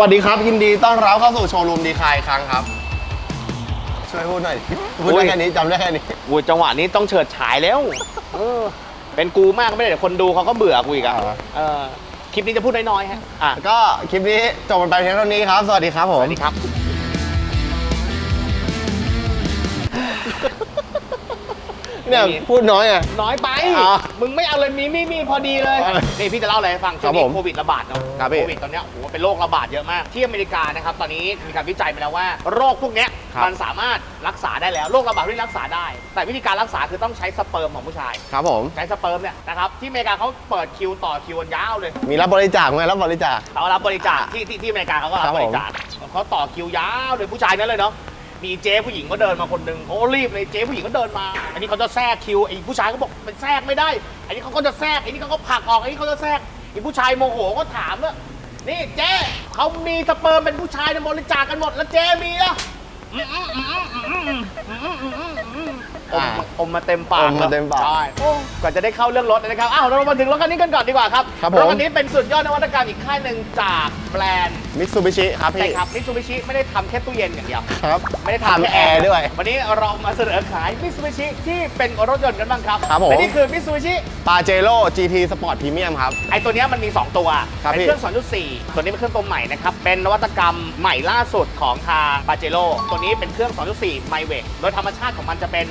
วัสดีครับ ยินดีต้อนรับเข้าสู่โชว์รูมดีคายอีกครั้งครับ ช่วยพูดหน่อยพูดได้แค่นี้จำได้แค่นี้อุ้ยจังหวะนี้ต้องเฉิดฉายแล้วเออเป็นกูมากไม่ได้เดี๋ยวคนดูเขาก็เบื่อกูอีกอะอ่าเออคลิปนี้จะพูดน้อยๆฮะอะก็คลิปนี้จบกันไปเพียงเท่านี้ครับ สวัสดีครับผสมวัสดีครับ เนี่ยพูดน้อยอะ น้อยไป อะมึงไม่เอาเลยมีมีมีพอดีเลยอะนี่พี่จะเล่าอะไรให้ฟังช่วงครับนี้ผมโควิดระบาดเนาะครับพี่ โควิดตอนเนี้ยโอ้โหเป็นโรคระบาดเยอะมาก ที่อเมริกานะครับ ตอนนี้มีการวิจัยมาแล้วว่า โรคพวกเนี้ยครับมันสามารถรักษาได้แล้วโรคระบาดที่รักษาได้ แต่วิธีการรักษาคือต้องใช้สเปิร์มของผู้ชาย ครับผม ใช้สเปิร์มเนี่ยนะครับที่อเมริกาเขาเปิดคิวต่อคิวกันยาวเลย มีรับบริจาคไหมรับบริจาค เขารับบริจาคที่ที่ที่อเมริกาเขาก็รัครับบบริจาคเขาต่อคิวยาวเลยผู้ชายนั้นเลยเนาะ มีเจ๊ผู้หญิงก็เดินมาคนหนึ่งเขารีบเลยเจ๊ผู้หญิงก็เดินมา อันนี้เขาจะแทรกคิวไอ้ผู้ชายก็บอกมันแทรกไม่ได้ อันนี้เขาก็จะแทรกอันนี้เขาก็ผลักออกอันนี้เขาจะแทรกไอ้ผู้ชายโมโหก็ถามว่านี่เจ๊เขามีสเปิร์มเป็นผู้ชายในบริจาคกันหมดแล้วเจ๊มีเหรอ อมมาเต็มปากมาเต็มปากใช่ก่อนจะได้เข้าเรื่องรถนะครับ อ้าว เรามาถึงรถคันนี้กันก่อนดีกว่าครับ รถคันนี้เป็นสุดยอดนวัตกรรมอีกค่ายหนึ่งจากแบรนด์มิตซูบิชิครับพี่ใช่ครับมิตซูบิชิไม่ได้ทำแค่ตู้เย็นอย่างเดียว ครับ ไม่ได้ทำแอร์ด้วย วันนี้เรามาเสนอขายมิตซูบิชิที่เป็นรถยนต์กันบ้างครับครับผมและนี่คือมิตซูบิชิปาเจโร่ GT Sport Premium ครับ ไอตัวนี้มันมี 2 ตัวเป็นเครื่อง 2.4 ตัวนี้เป็นเครื่องตัวใหม่นะครับ เป็นนวัตกรรมใหม่ล่าสุดของทางปาเจโร่ตัวนี้เป็นเครื่อง 2.4 ไมเวกโดยธรรมชาติของมันจะเป็น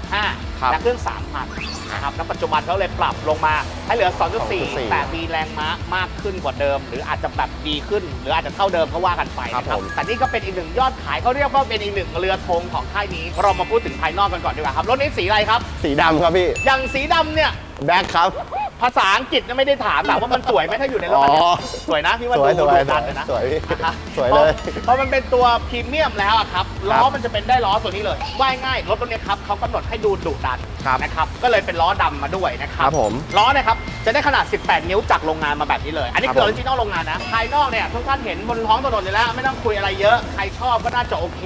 2.5 และเครื่อง 3,000นะครับแล้วปัจจุบันเขาเลยปรับลงมาให้เหลือ 2.4 แต่มีแรงม้ามากขึ้นกว่าเดิม หรืออาจจะแบบดีขึ้น หรืออาจจะเท่าเดิมก็ว่ากันไปนะคครัรับบผมแต่นี่ก็เป็นอีกหนึ่งยอดขายเขาเรียกว่าเป็นอีกหนึ่งเรือธงของค่ายนี้ เรามาพูดถึงภายนอกกันก่อนดีกว่าครับ รถนี้สีอะไรครับ สีดำครับพี่ อย่างสีดำเนี่ยแบ็คครับ ภาษาอังกฤษเนี่ยไม่ได้ถามแต่ว่ามันสวยไหมถ้าอยู่ในรถคันเนี้ยอ๋อ สวยนะพี่ว่าสวยดูสวยดูดันเลยนะ สวยพี่นะครับสวยเลยพราะเพราะมันเป็นตัวพรีเมียมแล้วอะครับล้อครับมันจะเป็นได้ล้อตัวนี้เลยว่ายง่ายรถตัวเนี้ยครับเขากำหนดให้ดูดุดันครับนะครับก็เลยเป็นล้อดำมาด้วยนะครัครับผม ล้อเนะครับจะได้ขนาด 18 นิ้วจากโรงงานมาแบบนี้เลย อันนี้ครับคืออผมอริจินอลโรงงานนะภายนอกเนี่ยทุกท่านเห็นบนท้องถนนอยู่แล้ว ไม่ต้องคุยอะไรเยอะใครชอบก็น่าจะโอเค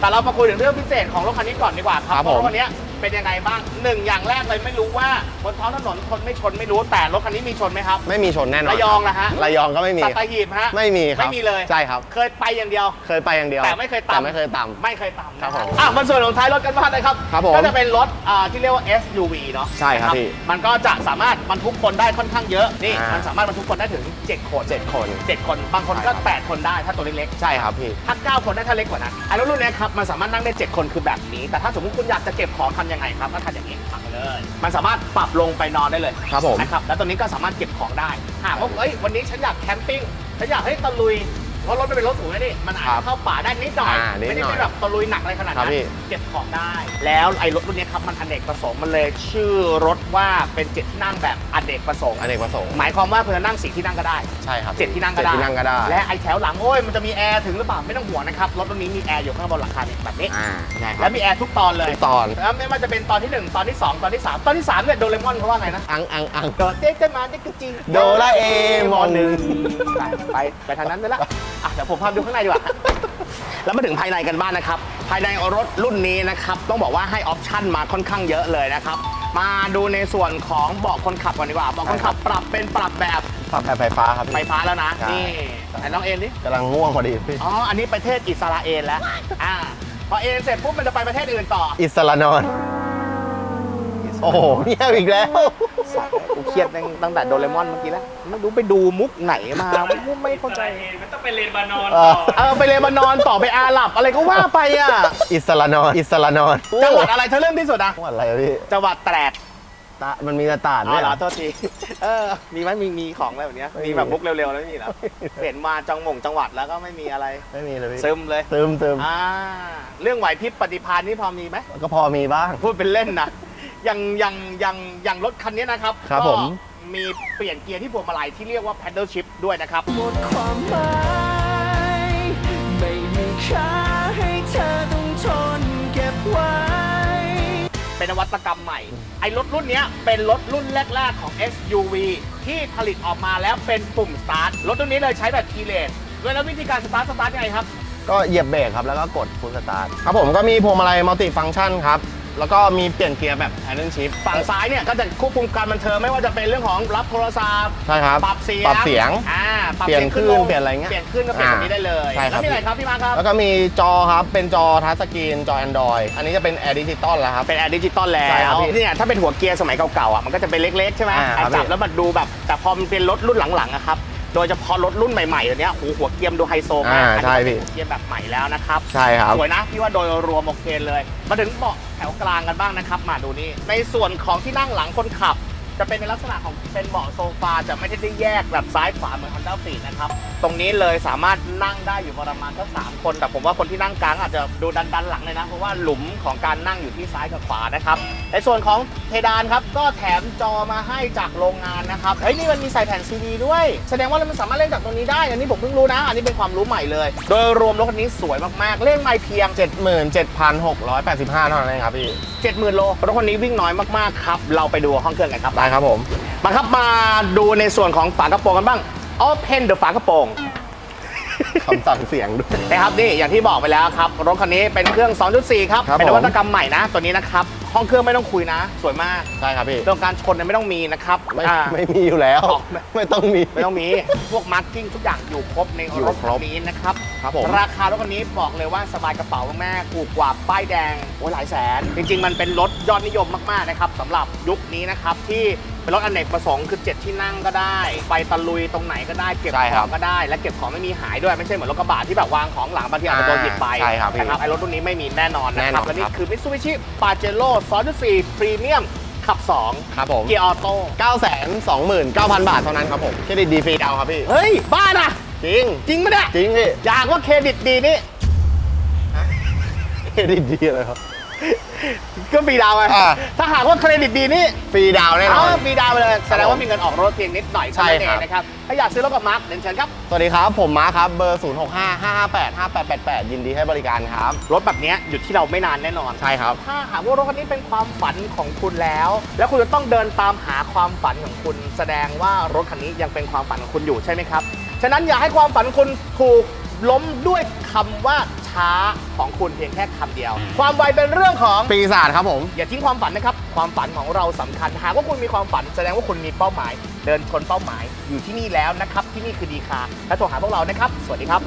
แต่เรามาคุยถึงเรื่องพิเศษของรถคันนี้ก่อนดีกว่าครับครับเพราะผม รถคันเนี้ย เป็นยังไงบ้างหนึ่งอย่างแรกเลยไม่รู้ว่าบนท้องถนนชนไม่ชนไม่รู้แต่รถคันนี้มีชนไหมครับ ไม่มีชนแน่นอนระยองนะฮะระยองก็ไม่มีสัตหีบฮะไม่มีครับไม่มีเลยใช่ครับ เคยไปอย่างเดียว เคยไปอย่างเดียวแต่ไม่เคยตำแต่ไม่เคยต่ำไม่เคยตำครับผมอะมันส่วนของท้ายรถกันบ้างนะครับครับผมก็จะเป็นรถอ่าที่เรียกว่า SUV เนาะใช่ครับนะพี่มันก็จะสามารถบรรทุกคนได้ค่อนข้างเยอะนี่อ่ามัมันสามารถบรรทุกคนได้ถึง 7 คนเจ็ดคน 7 คน บางคนก็ใช่ครับ8คนได้ถ้าตัวเล็กๆใช่ครับพี่ถ้า9คนได้ถ้าเล็กกว่านั้นไอ้รถรุ่นเนี้ยครับมันสามารถนั่งได้ 7 คนคือแบบนี้ แต่ถ้าสมมติคุณอยากจะเก็บของทำยังไงครับก็ทำอย่างนี้ทำไปเลย มันสามารถปรับลงไปนอนได้เลยครับผม นะครับแล้วตัวนี้ก็สามารถเก็บของได้หากว่าเอ้ยวันนี้ฉันอยากแคมปิ้งฉันอยากให้ตะลุย เพราะรถมันเป็นรถสูงนะนี่มันอาจครัจะบเข้าป่าได้นิดหน่อยอ่านิดไม่ได้หน่อยเป็นแบบตะลุยหนักอะไรขนาดครันั้บนพี่ เก็บของได้ แล้วไอ้รถรุ่นนี้ครับมันอเนกประสงค์มันเลยชื่อรถว่าเป็นเจ็ดที่นั่งแบบอเนกประสงค์อเนกประสงค์หมายความว่าคุณจะนั่งสี่ที่นั่งก็ได้ ใช่ครับเจ็ดที่นั่งก็ได้ เจ็ดที่นั่งก็ได้และไอ้แถวหลังโอ้ยมันจะมีแอร์ถึงหรือเปล่าไม่ต้องห่วงนะครับรถรุ่นนี้มีแอร์อยู่ข้างบนหลังคาเนี่ยแบบนี้อ่าใช่คแล้รับวมีแอร์ทุกตอนเลยทุกตอนแล้วไม่ว่าจะเป็นตอนที่1ตอนที่2ตอนที่3ตอนที่3เนี่ยโดเรมอนเขาว่าไงนะ อังอังอัง โดเด็กกันมาเด็กกจิงโดราเอมอนไปไปไปทางนั้นไปละอะเดี๋ยวผมพาไปดูข้างในดีกว่า แล้วมาถึงภายในกันบ้างนะครับ ภายในรถรุ่นนี้นะครับ ต้องบอกว่าให้ออปชั่นมาค่อนข้างเยอะเลยนะครับ มาดูในส่วนของเบาะคนขับก่อนดีกว่าเบาะคนขับปรับเป็นปรับแบบปรับแบบไฟฟ้าครับพี่ ไฟฟ้าแล้วนะ ใช่ นี่ไอ้น้องเอ็นดิกำลังง่วงพอดีพี่ อ๋อ อันนี้ประเทศอิสราเอลแล้ว อ่า พอเอ็นเสร็จปุ๊บมันจะไปประเทศอื่นต่อ อิสระนอน โอ้โหเงียบอีกแล้วสัตว์กูเครียดตั้งตั้งแต่โดเรมอนเมื่อกี้แล้วไม่รู้ไปดูมุกไหนมาไม่ไม่เข้าใจมันต้องไปเลบานอนเอต่ออเออไปเลบานอนต่อไปอาหรับ อะไรก็ว่าไปอะอิสระนอนอิสระนอนจังหวัดอะไรเธอเรื่องที่สุดอะจังหวัดอะไรอะพี่จังหวัดแตรดตะมันมีตะตาดอ๋ด้อวยเหเหรรออโทษทีเออมีไหมมีมีของอะไรแบบเนี้ยไม่มีมีแบบมุกเร็วๆแล้วไม่มีเหรอเห็นมาจังหม่งจังหวัดแล้วก็ไม่มีอะไรไม่มีเลยพี่ซึมเลยเติมเติมอ่าเรื่องไหวพริบปฏิภาณนี่พอมีไหมก็พอมีบ้างพูดเป็นเล่นนะ อย่างอย่างอย่างอย่างรถคันนี้นะครับครับก็ผม มีเปลี่ยนเกียร์ที่พวงมาลัยที่เรียกว่า paddle shift ด้วยนะครับ หมดความหมายไม่มีค่าให้เธอต้องทนเก็บไว้ เป็นนวัตกรรมใหม่ ไอ้รถรุ่นเนี้ยเป็นรถรุ่นแรก ๆ ของ SUV ที่ผลิตออกมาแล้วเป็นปุ่มสตาร์ท รถรุ่นนี้เลยใช้แบบคีย์เลสด้วยแล้ววิธีการสตาร์ทสตาร์ทยังไงครับ ก็เหยียบเบรกครับ แล้วก็กดฟูลสตาร์ทครับผมก็มีพวงมาลัยมัลติฟังก์ชันครับ แล้วก็มีเปลี่ยนเกียร์แบบ paddle shift ฝั่งซ้ายเนี่ยก็จะควบคุมการบันเทิงไม่ว่าจะเป็นเรื่องของรับโทรศัพท์ใช่ครับปรับเสียงปรับเสียงอ่าปรับเปลี่ยนสีงคลื่นลงเปลี่ยนอะไรเงี้ยเปลี่ยนขึ้นก็เปลี่ยนตรงนี้ได้เลยใช่ครับแล้วมีอะไรครับพี่มาร์คครับแล้วก็มีจอครับเป็นจอทัชสกรีนจอ Android อันนี้จะเป็น Air Digital แล้วครับ เป็นแอร์ดิจิตอลแล้ใช่ครับวพี่เนี่ยถ้าเป็นหัวเกียร์สมัยเก่าๆอะมันก็จะเป็นเล็กๆใช่ไหมอ่าครับจับพี่แล้วมันดูแบบแต่พอมันเป็นรถรุ่นหลังๆอะครับ โดยเฉพาะรถรุ่นใหม่ๆเดี๋ยวนี้โอ้โหหัวเกียร์ดูไฮโซมากอ่าอันใช่นี้พี่ เป็นหัวเกียร์แบบใหม่แล้วนะครับ ใช่ครับ สวยนะพี่ว่าโดยรวมโอเคเลย มาถึงเบาะแถวกลางกันบ้างนะครับ มาดูนี่ในส่วนของที่นั่งหลังคนขับ จะเป็นในลักษณะของเป็นเบาะโซฟาจะไม่ได้แยกแบบซ้ายขวาเหมือน Honda Fit นะครับ ตรงนี้เลยสามารถนั่งได้อยู่ประมาณสักสามคน แต่ผมว่าคนที่นั่งกลางอาจจะดูดันดันๆหลังเลยนะ เพราะว่าหลุมของการนั่งอยู่ที่ซ้ายกับขวานะครับ ในส่วนของเพดานครับ ก็แถมจอมาให้จากโรงงานนะครับเฮ้ยนี่มันมีใส่แผ่นซีดีด้วย แสดงว่ามันสามารถเล่นจากตรงนี้ได้ อันนี้ผมเพิ่งรู้นะ อันนี้เป็นความรู้ใหม่เลย โดยรวมรถคันนี้สวยมากๆ เล่นไม่เพียง 77,685เท่านั้นเองครับพี่70,000โลรถคันนี้วิ่งน้อยมากๆครับ เราไปดูห้องเครื่องกันครับได้ครับผมมาครับมาดูในส่วนของฝากระโปรงกันบ้าง Open the ฝากระโปรงคำสั่งเสียงด้วยนะครับนี่อย่างที่บอกไปแล้วครับ รถคันนี้เป็นเครื่อง 2.4 ครับ ครับเป็นนผมวัตกรรมใหม่นะ ตัวนี้นะครับ ห้องเครื่องไม่ต้องคุยนะ สวยมากใช่ครับพี่ เรื่องการชนเนี่ยไม่ต้องมีนะครับไม่อ่า ไม่มีอยู่แล้ว อ๋อไม่ ไม่ต้องมี ไม่ต้องมี พวกมาร์กิ้งทุกอย่างอยู่ครบในอยู่รถครบคันนี้นะครับ ครับผม ราคารถคันนี้บอกเลยว่าสบายกระเป๋ามากๆถูกกว่าป้ายแดงโอ้ยหลายแสน จริง ๆ มันเป็นรถยอดนิยมมากๆนะครับสำหรับยุคนี้นะครับที่เป็นรถอเนกประสงค์คือ7ที่นั่งก็ได้ ไปตะลุยตรงไหนก็ได้เก็บใช่ขครัอบงก็ได้ และเก็บของไม่มีหายด้วยไม่ใช่เหมือนรถกระบะที่แบบวางของหลังบางทีอาจจะโดนหยิบไปใช่ครับพี่นะครับไอ้รถรุ่นนี้ไม่มีแน่นอนนะแน่คนรัอบนและนี่ครับ คือ Mitsubishi Pajero 2.4 Premium ขับ 2 ครับผมเกียร์ออโต้929,000 บาทเท่านั้นครับผมเครดิตดีฟรีดาวน์ครับพี่ เฮ้ย บ้านะจริง จริงไหมเนี่ยจริงพี่อยากว่าเครดิตดีนี่ เครดิตดีเลยครับ ก็ฟรีดาวน์ไงอ่า ถ้าหากว่าเครดิตดีนี่ฟรีดาวน์แน่นเอาอนฟรีดาวน์ไปเลยแสดงว่ามีเงินออกรถเพียงนิดหน่อยใช่เท่านั้นเองครับนะครับถ้าอยากซื้อรถกับมาร์คเรียนเชิญครับ สวัสดีครับ ผมมาร์คครับ เบอร์ 0655585888 ยินดีให้บริการครับ รถแบบเนี้ยอยู่ที่เราไม่นานแน่นอน ใช่ครับ ถ้าหากว่ารถคันนี้เป็นความฝันของคุณแล้ว แล้วคุณจะต้องเดินตามหาความฝันของคุณ แสดงว่ารถคันนี้ยังเป็นความฝันของคุณอยู่ใช่ไหมครับ ฉะนั้นอย่าให้ความฝันของคุณถูก ล้มด้วยคำว่าช้าของคุณเพียงแค่คำเดียว ความไวเป็นเรื่องของ ปีศาจครับผม อย่าทิ้งความฝันนะครับ ความฝันของเราสำคัญ หากว่าคุณมีความฝันแสดงว่าคุณมีเป้าหมาย เดินชนเป้าหมายอยู่ที่นี่แล้วนะครับ ที่นี่คือดีคาและโทรหาพวกเรานะครับ สวัสดีครับ